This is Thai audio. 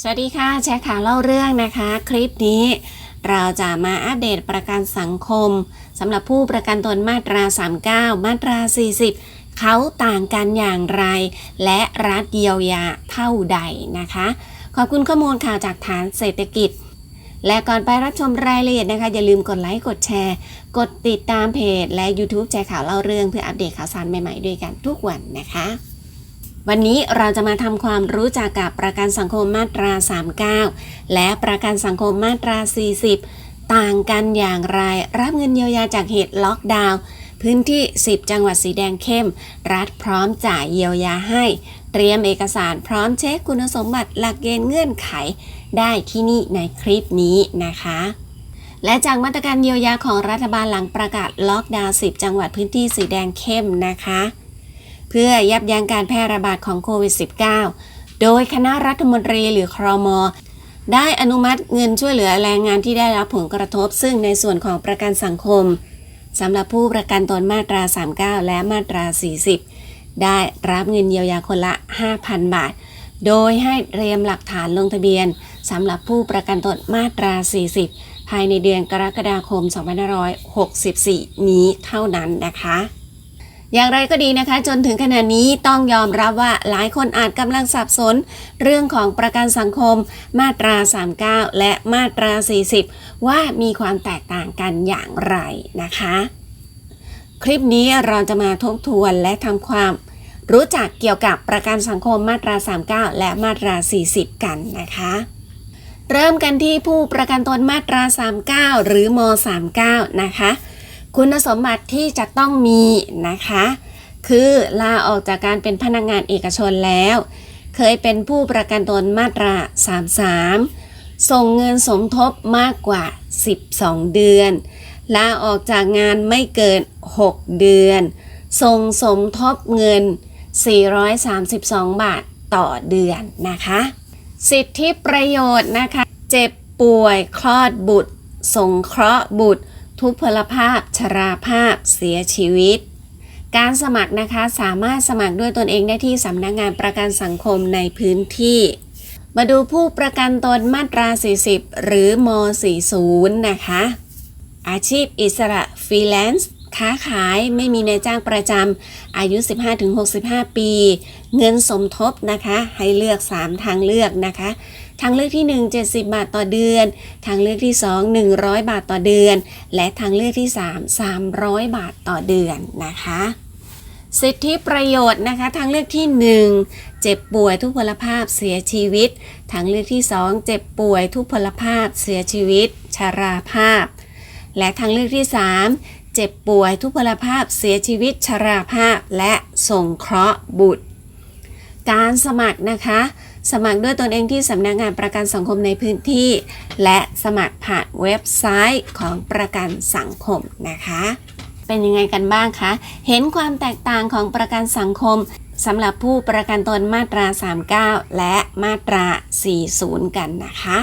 สวัสดีค่ะ แชร์ข่าวเล่าเรื่องนะคะ คลิปนี้เราจะมาอัปเดตประกันสังคมสำหรับผู้ประกันตนมาตรา 39 มาตรา 40 เขาต่างกันอย่างไร และรัฐเยียวยาเท่าใดนะคะ ขอบคุณข้อมูลข่าวจากฐานเศรษฐกิจ และก่อนไปรับชมรายละเอียดนะคะ อย่าลืมกดไลค์ กดแชร์ กดติดตามเพจ และ YouTube แชร์ข่าวเล่าเรื่องเพื่ออัปเดตข่าวสารใหม่ๆด้วยกันทุกวันนะคะ วันนี้เราจะมาทำความรู้จักกับประกันสังคมมาตรา 39 และประกันสังคมมาตรา 40 ต่างกันอย่างไร รับเงินเยียวยาจากเหตุล็อกดาวน์พื้นที่ 10 จังหวัดสีแดงเข้ม รัฐพร้อมจ่ายเยียวยาให้ เตรียมเอกสารพร้อมเช็คคุณสมบัติหลักเกณฑ์เงื่อนไข ได้ที่นี่ในคลิปนี้นะคะ และจากมาตรการเยียวยาของรัฐบาลหลังประกาศล็อกดาวน์ 10 จังหวัดพื้นที่สีแดงเข้มนะคะ พื่อยับยั้งการแพร่ระบาดของโควิด -19 โดยคณะรัฐมนตรีหรือครม ได้อนุมัติเงินช่วยเหลือแรงงานที่ได้รับผลกระทบ ซึ่งในส่วนของประกันสังคมสำหรับผู้ประกันตนมาตรา 39 และมาตรา 40 ได้รับเงินเยียวยาคนละ 5,000 บาท โดยให้เตรียมหลักฐานลงทะเบียนสำหรับผู้ประกันตนมาตรา 40 ภายในเดือนกรกฎาคม 2564 นี้เท่านั้นนะคะ อย่างไรก็ดีนะคะ จนถึงขณะนี้ต้องยอมรับว่าหลายคนอาจกำลังสับสน เรื่องของประกันสังคม มาตรา 39 และมาตรา 40 ว่ามีความแตกต่างกันอย่างไรนะคะ คลิปนี้เราจะมาทบทวนและทำความรู้จักเกี่ยวกับประกันสังคมมาตรา 39 และมาตรา 40 กันนะคะ เริ่มกันที่ผู้ประกันตนมาตรา 39 หรือม39 นะคะ คุณสมบัติที่จะต้องมีนะคะ คือลาออกจากการเป็นพนักงานเอกชนแล้ว เคยเป็นผู้ประกันตนมาตรา 33 ส่งเงินสมทบมากกว่า 12 เดือน ลาออกจากงานไม่เกิน 6 เดือน ส่งสมทบเงิน 432 บาทต่อเดือนนะคะ สิทธิประโยชน์นะคะ เจ็บป่วยคลอดบุตร สงเคราะห์บุตร ทุพพลภาพ ชราภาพ เสียชีวิต การสมัครนะคะสามารถสมัครด้วยตนเองได้ที่สำนักงานประกันสังคมในพื้นที่ มาดูผู้ประกันตนมาตรา 40 หรือม 40 นะคะ อาชีพอิสระฟรีแลนซ์ ค้าขายไม่มีนายจ้างประจำอายุ 15-65 ปี เงินสมทบนะคะ ให้เลือก 3 ทางเลือกนะคะ ทางเลือกที่ 1 70 บาทต่อเดือน ทางเลือกที่ 2 100 บาทต่อเดือน และทางเลือกที่ 3 300 บาทต่อเดือนนะคะสิทธิประโยชน์นะคะ ทางเลือกที่ 1 เจ็บป่วยทุพพลภาพเสียชีวิต ทางเลือกที่ 2 เจ็บป่วยทุพพลภาพเสียชีวิตชราภาพ และทางเลือกที่ 3 เจ็บป่วยทุพพลภาพเสียชีวิตชราภาพและส่งเคราะห์บุตร การสมัครนะคะ สมัครด้วยตนเองที่สำนักงานประกันสังคมในพื้นที่ และสมัครผ่านเว็บไซต์ของประกันสังคมนะคะ เป็นยังไงกันบ้างคะ เห็นความแตกต่างของประกันสังคมสำหรับผู้ประกันตนมาตรา 39 และมาตรา 40 กันนะคะ